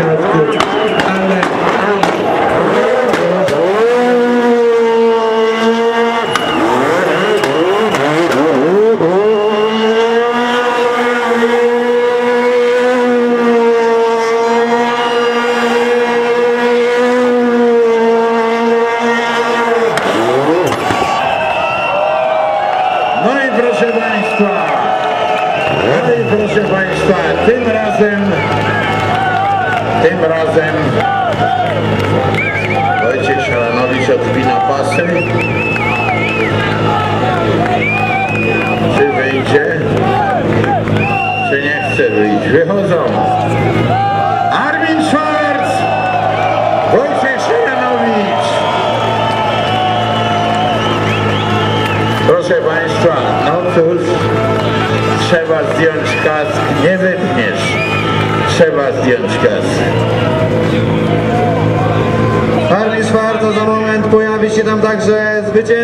here at school. And then, proszę Państwa, tym razem tym razem Wojciech Szaranowicz odpina pasy. Czy wyjdzie? Czy nie chce wyjść? Wychodzą. Armin Schwarz! Wojciech Szaranowicz! Proszę Państwa, no cóż, trzeba zdjąć kask, nie wytniesz. Trzeba zdjąć kask. Schwarz, za moment pojawi się tam także zwycięzca.